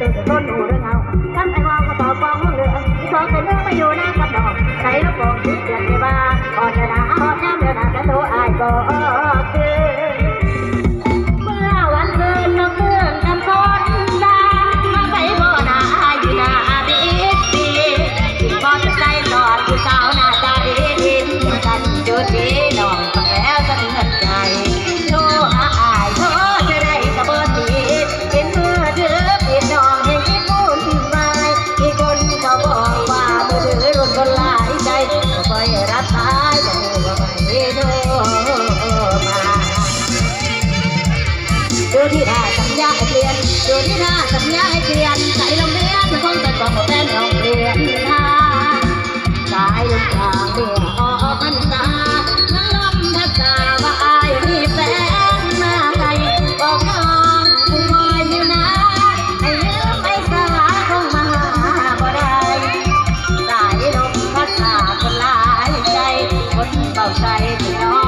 ตื่นต้นหูเรื่องเอาจำแอ้ว่างก็ต่อบฟองมึงเหลือที่สองคนเรื่องมาอยู่นะ ดูที่ท่าจัญญาให้เปลี่ยนดูที่ท่าจัญญาให้เปลี่ยนใจโรงเรียนมันคงจะต้องเป็นโรงเรียนท่าสายลมทางเดียวออกพรรษาทั้งลมพัดตาว่าอายมีแฟนมาไงบอกน้องผู้คอยอยู่นะให้ยืมไอ้สาวคงมาบ่ได้สายลมพัดตาคนหลายใจคนเบาใจพี่น้อง